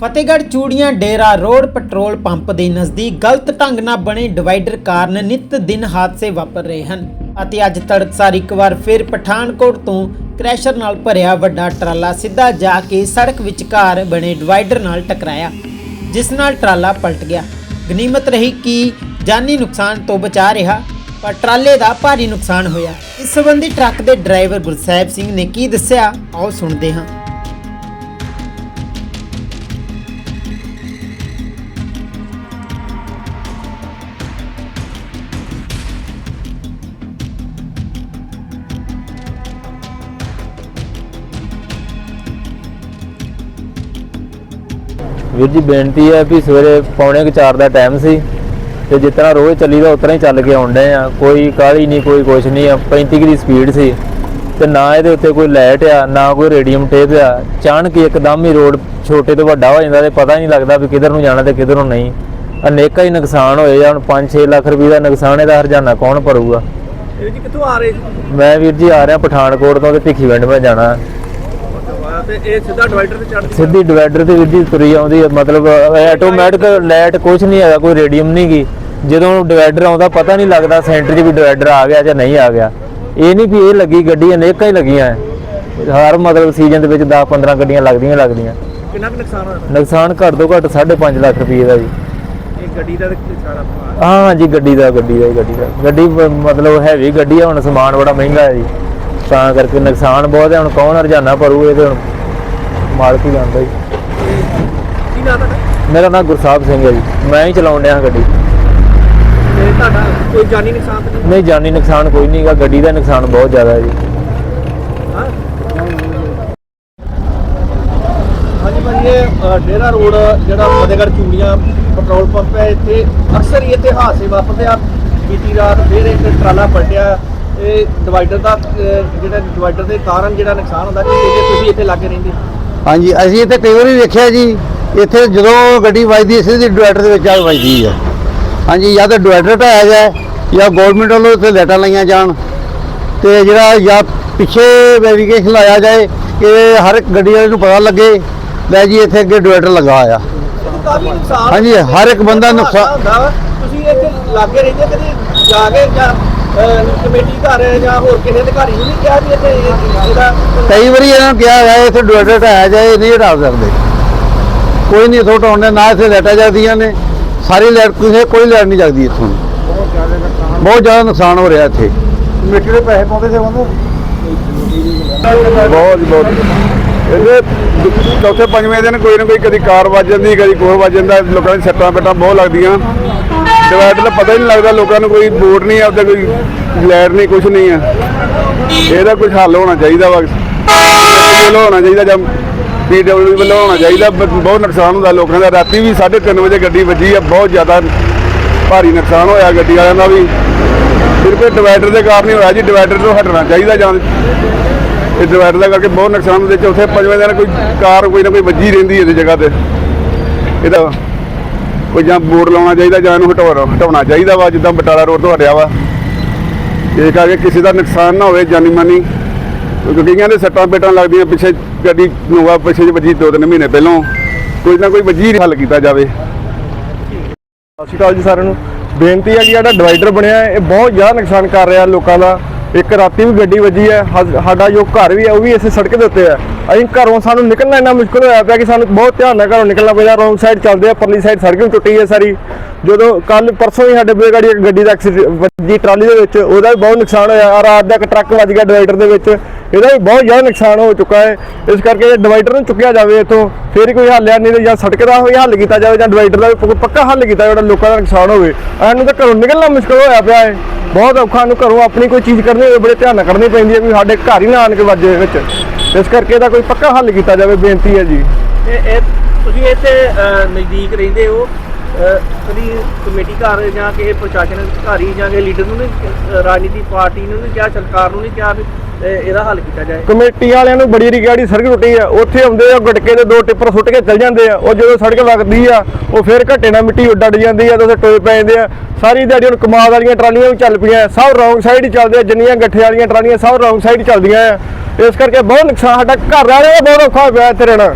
ਫਤਿਹਗੜ੍ਹ ਚੂੜੀਆਂ ਡੇਰਾ road petrol pump ਦੇ ਨਜ਼ਦੀਕ ਗਲਤ ਢੰਗ ਨਾਲ ਬਣੇ ਡਿਵਾਈਡਰ ਕਾਰਨ ਨਿਤ ਦਿਨ ਹਾਦਸੇ ਵਾਪਰ ਰਹੇ ਹਨ ਅਤੇ ਅੱਜ ਤੜਕਸਾਰ ਇੱਕ ਵਾਰ ਫਿਰ ਪਠਾਨਕੋਟ ਤੋਂ ਕ੍ਰੈਸ਼ਰ ਨਾਲ ਭਰਿਆ ਵੱਡਾ ਟਰਾਲਾ ਸਿੱਧਾ ਜਾ ਕੇ ਸੜਕ ਵਿਚਕਾਰ ਬਣੇ ਡਿਵਾਈਡਰ ਨਾਲ ਟਕਰਾਇਆ, ਜਿਸ ਨਾਲ ਟਰਾਲਾ ਪਲਟ ਗਿਆ। ਗਨੀਮਤ ਰਹੀ ਕਿ ਜਾਨੀ ਨੁਕਸਾਨ ਤੋਂ ਬਚਾ ਰਿਹਾ, ਪਰ ਟਰਾਲੇ ਦਾ ਭਾਰੀ ਨੁਕਸਾਨ ਹੋਇਆ। ਇਸ ਸੰਬੰਧੀ ਟਰੱਕ ਦੇ ਡਰਾਈਵਰ ਗੁਰਸੈਬ ਸਿੰਘ ਨੇ ਕੀ ਦੱਸਿਆ, ਆਓ ਸੁਣਦੇ ਹਾਂ। ਵੀਰ ਜੀ ਬੇਨਤੀ ਹੈ ਵੀ ਸਵੇਰੇ ਪੌਣੇ 4 ਦਾ ਟਾਈਮ ਸੀ ਤੇ ਤਰ੍ਹਾਂ ਰੋਜ਼ ਚੱਲੀਦਾ ਉਤਰਾ ਹੀ ਚੱਲ ਕੇ ਆਉਂਦੇ ਆ ਕੋਈ ਕਾਹਲੀ ਨਹੀਂ ਕੋਈ ਕੁਛ ਨਹੀਂ ਆ 35 ਦੀ ਸਪੀਡ ਸੀ ਤੇ ਨਾ ਇਹਦੇ ਉੱਤੇ ਕੋਈ ਲਾਈਟ ਆ ਨਾ ਕੋਈ ਰੇਡੀਅਮ ਟੇਪ ਆ। ਅਚਾਨਕ ਇੱਕਦਮ ਹੀ ਰੋਡ ਛੋਟੇ ਤੋਂ ਵੱਡਾ ਹੋ ਜਾਂਦਾ ਤੇ ਪਤਾ ਹੀ ਨਹੀਂ ਲੱਗਦਾ ਵੀ ਕਿੱਧਰ ਨੂੰ ਜਾਣਾ ਤੇ ਕਿੱਧਰ ਨੂੰ ਨਹੀਂ। ਅਨੇਕਾਂ ਹੀ ਨੁਕਸਾਨ ਹੋਏ ਆ ਹੁਣ 5-6 ਲੱਖ ਰੁਪਏ ਦਾ ਨੁਕਸਾਨ ਇਹਦਾ ਹਰਜਾਨਾ ਕੌਣ ਭਰੂਗਾ? ਇਹ ਜੀ ਕਿੱਥੋਂ ਆ ਰਹੇ ਮੈਂ ਵੀਰ ਜੀ ਆ ਰਿਹਾ ਪਠਾਨਕੋਟ ਤੋਂ ਤੇ ਭਿੱਖੀਵਿੰਡ ਮੈਂ ਜਾਣਾ। ਤੇ ਇਹ ਸਿੱਧਾ ਡਿਵਾਈਡਰ ਤੇ ਸਿੱਧੀ ਡਿਵਾਈਡਰ ਜੀ ਤੁਰੀ ਆਉਂਦੀ ਹੈ ਮਤਲਬ ਆਟੋਮੈਟਿਕ ਲਾਈਟ ਕੁਝ ਨਹੀਂ ਹੈਗਾ ਕੋਈ ਰੇਡੀਅਮ ਨਹੀਂ ਗੀ। ਜਦੋਂ ਡਿਵਾਈਡਰ ਆਉਂਦਾ ਪਤਾ ਨਹੀਂ ਲੱਗਦਾ ਸੈਂਟਰ 'ਚ ਵੀ ਡਿਵਾਈਡਰ ਆ ਗਿਆ ਜਾਂ ਨਹੀਂ ਆ ਗਿਆ। ਇਹ ਨਹੀਂ ਵੀ ਇਹ ਲੱਗੀ ਗੱਡੀ ਅਨੇਕਾਂ ਹੀ ਲੱਗੀਆਂ ਹੈ। ਹਰ ਮਤਲਬ ਸੀਜ਼ਨ ਦੇ ਵਿੱਚ 10 15 ਗੱਡੀਆਂ ਲੱਗਦੀਆਂ ਲੱਗਦੀਆਂ। ਕਿੰਨਾ ਕੁ ਨੁਕਸਾਨ ਹੋਇਆ? ਨੁਕਸਾਨ ਘੱਟ ਤੋਂ ਘੱਟ 5.5 ਲੱਖ ਰੁਪਏ ਦਾ ਜੀ। ਇਹ ਗੱਡੀ ਦਾ ਸਾਰਾ। ਹਾਂ ਜੀ ਗੱਡੀ ਦਾ ਗੱਡੀ ਦਾ ਗੱਡੀ ਦਾ। ਗੱਡੀ ਮਤਲਬ ਹੈਵੀ ਗੱਡੀ ਹੈ ਹੁਣ ਸਮਾਨ ਬੜਾ ਮਹਿੰਗਾ ਹੈ ਜੀ। ਤਾਂ ਕਰਕੇ ਨੁਕਸਾਨ ਬਹੁਤ ਹੈ ਹੁਣ ਕੌਣ ਹਰਜਾਨਾ ਭਰੂ ਇਹ ਤੇ ਹੁਣ ਮਾਲਕ ਹੀ ਜਾਣਦਾ ਜੀ। ਕੀ ਨਾਂ ਤੁਹਾਡਾ? ਮੇਰਾ ਨਾਮ ਗੁਰਸਾਹਿਬ ਸਿੰਘ ਹੈ ਜੀ। ਮੈਂ ਹੀ ਚਲਾਉਣ ਡਿਆ ਗੱਡੀ। ਤੇ ਤੁਹਾਡਾ ਕੋਈ ਜਾਨੀ ਨੁਕਸਾਨ ਤਾਂ ਨਹੀਂ? ਨਹੀਂ ਜਾਨੀ ਨੁਕਸਾਨ ਕੋਈ ਨਹੀਂਗਾ ਗੱਡੀ ਦਾ ਨੁਕਸਾਨ ਬਹੁਤ ਜ਼ਿਆਦਾ ਹੈ ਜੀ। ਹਾਂ। ਹਾਂਜੀ ਭਾਜੀ ਇਹ ਅ, ਡੇਰਾ ਰੋਡ ਜਿਹੜਾ ਫਤਿਹਗੜ੍ਹ ਚੂੜੀਆਂ ਪੈਟਰੋਲ ਪੰਪ ਹੈ ਇੱਥੇ ਅਕਸਰ ਹੀ ਇੱਥੇ ਹਾਦਸੇ ਵਾਪਰਦੇ ਆ। ਬੀਤੀ ਰਾਤ ਫਿਰ ਇੱਕ ਟਰਾਲਾ ਪਲਟਿਆ। ਇਹ ਡਿਵਾਈਡਰ ਦਾ ਅ, ਜਿਹੜਾ ਡਿਵਾਈਡਰ ਦੇ ਕਾਰਨ ਜਿਹੜਾ ਨੁਕਸਾਨ ਹੁੰਦਾ ਕਿ ਜੇ ਤੁਸੀਂ ਇੱਥੇ ਲੱਗੇ ਰਹਿੰਦੇ ਹਾਂਜੀ ਅਸੀਂ ਇੱਥੇ ਕਈ ਵਾਰੀ ਵੇਖਿਆ ਜੀ ਇੱਥੇ ਜਦੋਂ ਗੱਡੀ ਵੱਜਦੀ ਹੈ ਸਿੱਧੀ ਡਿਵਾਈਡਰ ਦੇ ਵਿੱਚ ਆ ਵੱਜਦੀ ਹੈ ਹਾਂਜੀ ਜਾਂ ਤਾਂ ਡਿਵਾਈਡਰ ਢਾਇਆ ਜਾਏ ਜਾਂ ਗਵਰਨਮੈਂਟ ਵੱਲੋਂ ਇੱਥੇ ਲਾਈਟਾਂ ਲਾਈਆਂ ਜਾਣ ਤੇ ਜਿਹੜਾ ਜਾਂ ਪਿੱਛੇ ਵੈਰੀਫਿਕੇਸ਼ਨ ਲਾਇਆ ਜਾਏ ਕਿ ਹਰ ਇੱਕ ਗੱਡੀ ਵਾਲੇ ਨੂੰ ਪਤਾ ਲੱਗੇ ਲੈ ਜੀ ਇੱਥੇ ਅੱਗੇ ਡਿਵਾਈਡਰ ਲੱਗਾ ਆ ਹਾਂਜੀ, ਹਰ ਇੱਕ ਬੰਦਾ ਨੁਕਸਾਨ-। ਤੁਸੀਂ ਇੱਥੇ ਲਾਗੇ ਰਹਿੰਦੇ ਕਦੇ ਜਾ ਕੇ ਜਾਂ ਕਮੇਟੀ ਘਰ ਜਾਂ ਹੋਰ ਕਿਸੇ ਅਧਿਕਾਰੀ ਨੂੰ ਨਹੀਂ ਕਿਹਾ ਵੀ ਇੱਥੇ ਇਹ- ਇਹਦਾ ਕਈ ਵਾਰੀ ਇਹਨਾਂ ਨੂੰ ਕਿਹਾ ਗਿਆ ਇੱਥੇ ਡਿਵਾਈਡਰ ਢਾਇਆ ਜਾਏ ਨਹੀਂ ਹਟਾ ਸਕਦੇ। ਕੋਈ ਨਹੀਂ ਇੱਥੋਂ ਹਟਾਉਂਦੇ ਨਾ ਇੱਥੇ ਲਾਈਟਾਂ ਜਗਦੀਆਂ ਨੇ। ਸਾਰੀ ਲਾਈਟ ਕਿਸੇ ਕੋਈ ਲਾਈਟ ਨਹੀਂ ਜਗਦੀ ਇੱਥੋਂ। ਬਹੁਤ ਜ਼ਿਆਦਾ ਨੁਕਸਾਨ। ਹੋ ਰਿਹਾ ਇੱਥੇ। ਕਮੇਟੀ ਦੇ ਪੈਸੇ ਪਾਉਂਦੇ ਸੀ ਬੰਦੇ ਬਹੁਤ ਬਹੁਤ ਇਹਦੇ ਚੌਥੇ ਪੰਜਵੇਂ ਦਿਨ ਕੋਈ ਨਾ ਕੋਈ ਕਦੀ ਕਾਰ ਵੱਜ ਜਾਂਦੀ ਕਦੀ ਕੋਹ ਵੱਜ ਜਾਂਦਾ ਲੋਕਾਂ ਦੀ ਸੱਟਾਂ ਪੇਟਾਂ ਬਹੁਤ ਲੱਗਦੀਆਂ। ਡਿਵਾਈਡਰ ਦਾ ਪਤਾ ਹੀ ਨਹੀਂ ਲੱਗਦਾ, ਲੋਕਾਂ ਨੂੰ ਕੋਈ ਬੋਰਡ ਨਹੀਂ ਆ ਉਹਦਾ ਕੋਈ ਲੈਟ ਨਹੀਂ ਕੁਝ ਨਹੀਂ ਆ। ਇਹਦਾ ਕੁਝ ਹੱਲ ਹੋਣਾ ਚਾਹੀਦਾ ਵਾ। ਵੱਲੋਂ ਹੋਣਾ ਚਾਹੀਦਾ ਜਾਂ ਪੀਡਬਲਯੂ ਵੱਲੋਂ ਹੋਣਾ ਚਾਹੀਦਾ ਬਹੁਤ ਨੁਕਸਾਨ ਹੁੰਦਾ ਲੋਕਾਂ ਦਾ। ਰਾਤੀ ਵੀ 3:30 ਵਜੇ ਗੱਡੀ ਵੱਜੀ ਆ, ਬਹੁਤ ਜ਼ਿਆਦਾ ਭਾਰੀ ਨੁਕਸਾਨ ਹੋਇਆ ਗੱਡੀ ਵਾਲਿਆਂ ਦਾ ਵੀ। ਸਿਰਫ ਇਹ ਡਿਵਾਈਡਰ ਦੇ ਕਾਰਨ ਹੀ ਹੋਇਆ ਜੀ, ਡਿਵਾਈਡਰ ਤੋਂ ਹਟਣਾ ਚਾਹੀਦਾ ਜਾਂ ਇਹ ਡਿਵਾਈਡਰ ਦਾ ਕਰਕੇ ਬਹੁਤ ਨੁਕਸਾਨ ਹੁੰਦੇ। ਚੌਥੇ ਪੰਜਵੇਂ ਦਿਨ ਕੋਈ ਕਾਰ ਕੋਈ ਨਾ ਕੋਈ ਵੱਜੀ ਰਹਿੰਦੀ ਇਹਦੀ ਜਗ੍ਹਾ ਤੇ। ਇਹਦਾ ਕੋਈ ਜਾਂ ਬੋਰਡ ਲਾਉਣਾ ਚਾਹੀਦਾ ਜਾਂ ਇਹਨੂੰ ਹਟਾਉਣਾ ਹਟਾਉਣਾ ਚਾਹੀਦਾ ਵਾ, ਜਿੱਦਾਂ ਬਟਾਲਾ ਰੋਡ ਤੋਂ ਹਟਿਆ ਵਾ। ਇਹ ਕਰਕੇ ਕਿਸੇ ਦਾ ਨੁਕਸਾਨ ਨਾ ਹੋਵੇ, ਜਾਨੀ ਮਾਨੀ। ਕਿਉਂਕਿ ਦੇ ਸੱਟਾਂ ਪੇਟਾਂ ਲੱਗਦੀਆਂ ਪਿੱਛੇ ਗੱਡੀ ਨੋਵਾ ਪਿੱਛੇ ਜਿਹੇ ਵੱਜੀ ਦੋ ਤਿੰਨ ਮਹੀਨੇ ਪਹਿਲਾਂ। ਕੋਈ ਨਾ ਕੋਈ ਵੱਜੀ ਹੱਲ ਕੀਤਾ ਜਾਵੇ। ਸਤਿ ਸ਼੍ਰੀ ਅਕਾਲ ਜੀ ਸਾਰਿਆਂ ਨੂੰ। ਬੇਨਤੀ ਹੈ ਕਿ ਜਿਹੜਾ ਡਿਵਾਈਡਰ ਬਣਿਆ ਹੈ, ਇਹ ਬਹੁਤ ਜ਼ਿਆਦਾ ਨੁਕਸਾਨ ਕਰ ਰਿਹਾ ਲੋਕਾਂ ਦਾ। ਇੱਕ ਰਾਤੀ ਵੀ ਗੱਡੀ ਵੱਜੀ ਹੈ ਸਾਡਾ ਜੋ ਘਰ ਵੀ ਹੈ, ਉਹ ਵੀ ਇਸੇ ਸੜਕ ਦੇ ਉੱਤੇ ਹੈ। ਅਸੀਂ ਘਰੋਂ ਸਾਨੂੰ ਨਿਕਲਣਾ ਇੰਨਾ ਮੁਸ਼ਕਲ ਹੋਇਆ ਪਿਆ ਕਿ ਸਾਨੂੰ ਬਹੁਤ ਧਿਆਨ ਨਾਲ ਘਰੋਂ ਨਿਕਲਣਾ ਪਿਆ। ਰੋਂਗ ਸਾਈਡ ਚੱਲਦੇ ਆ, ਪਰਲੀ ਸਾਈਡ ਸੜਕ ਵੀ ਟੁੱਟੀ ਹੈ ਸਾਰੀ। ਜਦੋਂ ਕੱਲ ਪਰਸੋਂ ਹੀ ਸਾਡੇ ਬੇ ਗਾੜੀ ਇੱਕ ਗੱਡੀ ਦਾ ਐਕਸੀਡੈਂਟ ਵੱਜੀ ਟਰਾਲੀ ਦੇ ਵਿੱਚ, ਉਹਦਾ ਵੀ ਬਹੁਤ ਨੁਕਸਾਨ ਹੋਇਆ ਆਹ ਰਾਤ ਦਾ ਇੱਕ ਟਰੱਕ ਵੱਜ ਗਿਆ ਡਿਵਾਈਡਰ ਦੇ ਵਿੱਚ। ਇਹਦਾ ਵੀ ਬਹੁਤ ਜ਼ਿਆਦਾ ਨੁਕਸਾਨ ਹੋ ਚੁੱਕਾ ਹੈ। ਇਸ ਕਰਕੇ ਇਹ ਡਿਵਾਈਡਰ ਨੂੰ ਚੁੱਕਿਆ ਜਾਵੇ ਇੱਥੋਂ, ਫਿਰ ਕੋਈ ਹੱਲ ਆ ਨਹੀਂ ਤੇ ਜਾਂ ਸੜਕ ਦਾ ਹੋਈ ਹੱਲ ਕੀਤਾ ਜਾਵੇ ਜਾਂ ਡਿਵਾਈਡਰ ਦਾ ਵੀ ਪੱਕਾ ਹੱਲ ਕੀਤਾ ਜਾਵੇ, ਜਿਹੜਾ ਲੋਕਾਂ ਦਾ ਨੁਕਸਾਨ ਹੋਵੇ। ਐਨੂੰ ਤਾਂ ਘਰੋਂ ਨਿਕਲਣਾ ਮੁਸ਼ਕਲ ਹੋਇਆ ਪਿਆ ਹੈ। ਬਹੁਤ ਔਖਾ ਨੂੰ ਘਰੋਂ ਆਪਣੀ ਕੋਈ ਚੀਜ਼ ਕਰਨੀ ਹੋਵੇ, ਬੜੇ ਧਿਆਨ ਨਾਲ ਕਰਨੀ ਪੈਂਦੀ ਹੈ ਵੀ ਸਾਡੇ ਘਰ ਹੀ ਨਾ ਆਣ ਕੇ ਵੱਜੇ ਵਿੱਚ। ਇਸ ਕਰਕੇ ਇਹਦਾ ਕੋਈ ਪੱਕਾ ਹੱਲ ਕੀਤਾ ਜਾਵੇ ਬੇਨਤੀ ਹੈ ਜੀ। ਇਹ ਇਹ ਤੁਸੀਂ ਇੱਥੇ ਅਹ, ਨਜ਼ਦੀਕ ਰਹਿੰਦੇ ਹੋ। ਅਹ, ਕਦੀ ਕਮੇਟੀ ਘਰ ਜਾਂ ਕਿਸੇ ਪ੍ਰਸ਼ਾਸਨ ਅਧਿਕਾਰੀ ਜਾਂ ਕਿਸੇ ਲੀਡਰ ਨੂੰ ਨਹੀਂ ਅਹ, ਰਾਜਨੀਤੀ ਪਾਰਟੀ ਨੂੰ ਨਹੀਂ ਕਿਹਾ ਸਰਕਾਰ ਨੂੰ ਨਹੀਂ ਕਿਹਾ ਵੀ ਇਹ- ਇਹਦਾ ਹੱਲ ਕੀਤਾ ਜਾਏ। ਕਮੇਟੀ ਵਾਲਿਆਂ ਨੂੰ ਬੜੀ ਰਿਗਾੜੀ ਸੜਕ ਟੁੱਟੀ ਆ। ਉੱਥੇ ਆਉਂਦੇ ਆ, ਗੁਟਕੇ ਦੇ ਦੋ ਟਿੱਪਰ ਸੁੱਟ ਕੇ ਚੱਲ ਜਾਂਦੇ ਆ। ਉਹ ਜਦੋਂ ਸੜਕ ਵਗਦੀ ਆ, ਉਹ ਫਿਰ ਘੱਟੇ ਨਾਲ ਮਿੱਟੀ ਉੱਡੜ ਜਾਂਦੀ ਆ ਤੇ ਉੱਥੇ ਟੋਏ ਪੈ ਜਾਂਦੇ ਆ। ਸਾਰੀ ਦਿਹਾੜੀ ਹੁਣ ਕਮਾਦ ਵਾਲੀਆਂ ਟਰਾਲੀਆਂ ਵੀ ਚੱਲ ਪਈਆਂ। ਸਭ ਰੌਂਗ ਸਾਈਡ ਹੀ ਚੱਲਦੇ ਆ। ਜਿੰਨੀਆਂ ਗੱਠੇ ਵਾਲੀਆਂ ਟਰਾਲੀਆਂ ਸਭ ਰੌਂਗ ਸਾਈਡ ਚੱਲਦੀਆਂ ਆ। ਇਸ ਕਰਕੇ ਬਹੁਤ ਨੁਕਸਾਨ, ਸਾਡਾ ਘਰ ਵਾਲੇ ਬਹੁਤ ਔਖਾ ਹੋਇਆ ਇੱਥੇ ਰਹਿਣਾ।